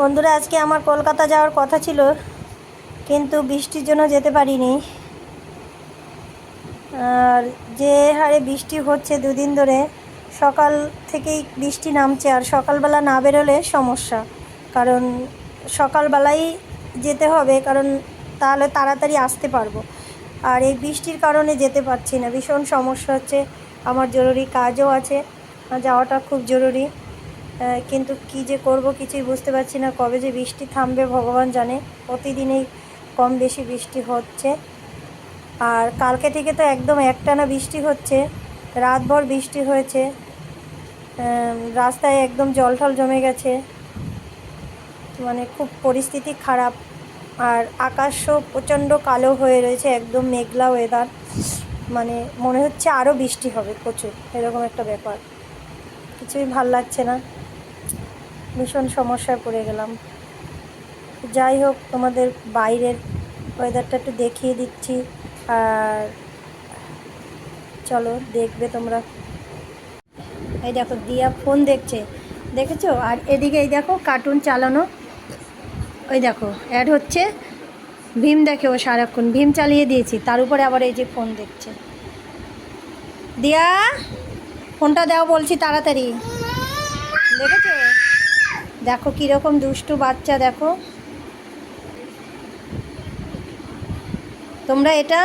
বন্ধুরা, আজকে আমার কলকাতা যাওয়ার কথা ছিল, কিন্তু বৃষ্টির জন্য যেতে পারিনি। আর যে হারে বৃষ্টি হচ্ছে দুদিন ধরে, সকাল থেকেই বৃষ্টি নামছে, আর সকালবেলা না বেরোলে সমস্যা। কারণ সকালবেলাই যেতে হবে, কারণ তাহলে তাড়াতাড়ি আসতে পারব। আর এই বৃষ্টির কারণে যেতে পারছি না, ভীষণ সমস্যা হচ্ছে, আমার জরুরি কাজও আছে যাওয়াটা খুব জরুরি। কিন্তু কি যে করব কিছুই বুঝতে পারছি না। কবে যে বৃষ্টি থামবে ভগবান জানে। প্রতিদিনই কম বেশি বৃষ্টি হচ্ছে। আর কালকে থেকে তো একদম একটানা বৃষ্টি হচ্ছে। রাতভর বৃষ্টি হয়েছে। রাস্তায় একদম জল টল জমে গেছে। মানে খুব পরিস্থিতি খারাপ। আর আকাশও প্রচণ্ড কালো হয়ে রয়েছে। একদম মেঘলা ওয়েদার মানে মনে হচ্ছে আরও বৃষ্টি হবে প্রচুর। এরকম একটা ব্যাপার। কিছুই ভালো লাগছে না। ভীষণ সমস্যায় পড়ে গেলাম। যাই হোক, তোমাদের বাইরের ওয়েদারটা একটু দেখিয়ে দিচ্ছি। আর চলো, দেখবে তোমরা। এই দেখো, দিয়া ফোন দেখছে। দেখেছ? আর এদিকে এই দেখো কার্টুন চালানো। ওই দেখো অ্যাড হচ্ছে, ভীম দেখে ও সারাক্ষণ। ভীম চালিয়ে দিয়েছি, তার উপরে আবার এই যে ফোন দেখছে। দিয়া ফোনটা দাও বলছি তাড়াতাড়ি। দেখেছ? দেখো কীরকম দুষ্টু বাচ্চা, দেখো। তোমরা এটা,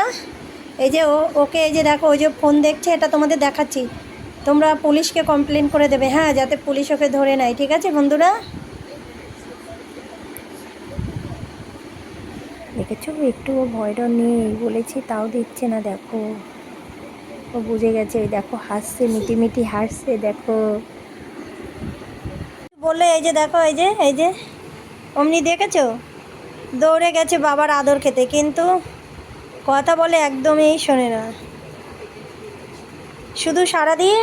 এই যে ও, ওকে এই যে দেখো, ওই যে ফোন দেখছে, এটা তোমাদের দেখাচ্ছি। তোমরা পুলিশকে কমপ্লেন করে দেবে হ্যাঁ যাতে পুলিশ ওকে ধরে নেয়, ঠিক আছে বন্ধুরা? দেখেছ, একটু ভয়টা নেই, বলেছি, তাও দিচ্ছে না, দেখো। ও বুঝে গেছে ওই দেখো, হাসছে মিটি মিটি হাসছে, দেখো। বলে এই যে দেখো, এই যে এই যে, অমনি দেখেছ? দৌড়ে গেছে বাবার আদর খেতে, কিন্তু কথা বলে একদমই শোনে না। শুধু সারাদিন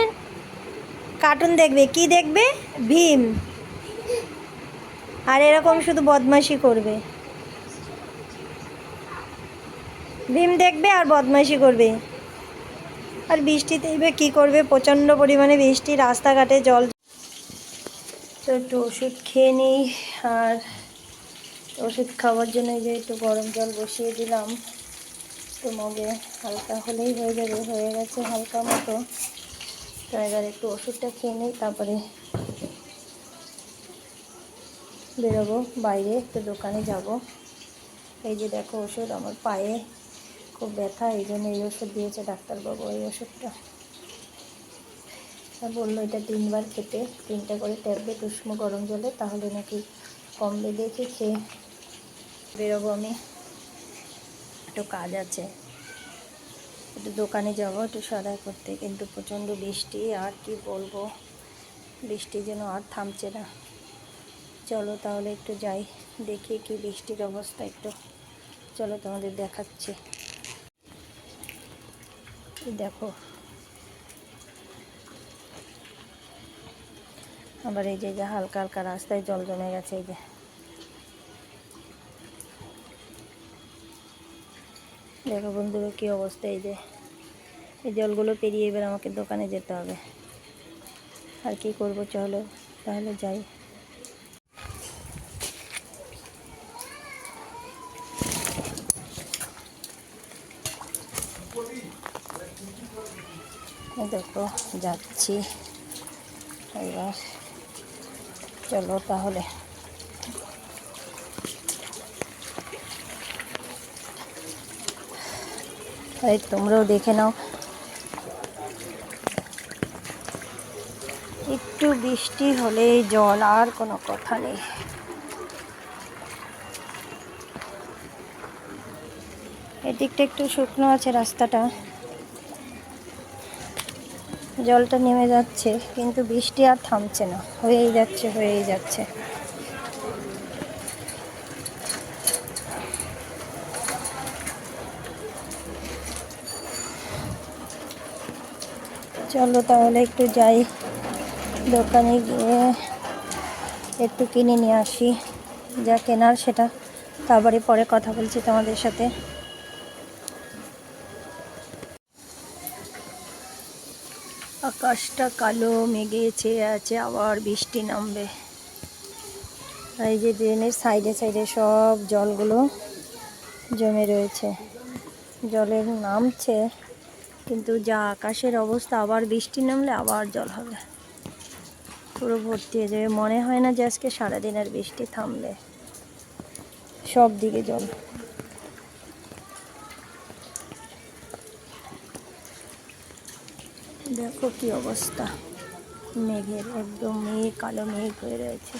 কার্টুন দেখবে, কি দেখবে? ভীম। আর এরকম শুধু বদমাশি করবে। ভীম দেখবে আর বদমাশি করবে। আর বৃষ্টিতে এবার কী করবে? প্রচণ্ড পরিমাণে বৃষ্টি, রাস্তাঘাটে জল তো একটু ওষুধ খেয়ে নিই আর ওষুধ খাওয়ার জন্য যে একটু গরম জল বসিয়ে দিলাম। তো মগে হালকা হলেই হয়ে যাবে, হয়ে গেছে হালকা মতো। তো এবার একটু ওষুধটা খেয়ে নিই, তারপরে বেরোবো বাইরে, একটু দোকানে যাব। এই যে দেখো ওষুধ, আমার পায়ে খুব ব্যথা, এই জন্য এই ওষুধ দিয়েছে ডাক্তারবাবু, এই ওষুধটা। বলল এটা তিনবার খেতে। তিনটা করে ট্যাবলেট, উষ্ণ গরম জলে, তাহলে নাকি কমবে দেখে খেয়ে বেরোবো আমি। একটু কাজ আছে। একটু দোকানে যাব, একটু সদাই করতে কিন্তু প্রচণ্ড বৃষ্টি, আর কি বলব? বৃষ্টি যেন আর থামছে না। চলো তাহলে একটু যাই, দেখি কি বৃষ্টির অবস্থা একটু। চলো তোমাদের দেখাচ্ছি। দেখো আবার এই যে যে হালকা হালকা রাস্তায় জল জমে গেছে, এই যে। দেখো বন্ধুরা কী অবস্থা, এই যে। এই জলগুলো পেরিয়ে এবার আমাকে দোকানে যেতে হবে। আর কি করব, চলো তাহলে যাই। দেখো, যাচ্ছি। এবার চলো তাহলে। এই তোমরাও দেখে নাও। একটু বৃষ্টি হলেই জল, আর কোনো কথা নেই। এদিকটা একটু শুকনো আছে রাস্তাটা। জলটা নেমে যাচ্ছে, কিন্তু বৃষ্টি আর থামছে না। হয়েই যাচ্ছে হয়েই যাচ্ছে। চলো তাহলে একটু যাই। দোকানে গিয়ে একটু কিনে নিয়ে আসি। যা কেনার সেটা। তারপরে পরে কথা বলছি তোমাদের সাথে। আকাশটা কালো, মেঘে ছেয়ে আছে, আবার বৃষ্টি নামবে। এই যে ড্রেনের সাইডে সাইডে সব জলগুলো জমে রয়েছে। জলের নামছে, কিন্তু যা আকাশের অবস্থা, আবার বৃষ্টি নামলে আবার জল হবে। পুরো ভর্তি হয়ে যাবে। মনে হয় না যে আজকে সারাদিনের বৃষ্টি থামবে। সব দিকে জল। দেখো কি অবস্থা। মেঘের একদম মেঘ কালো মেঘ হয়ে রয়েছে।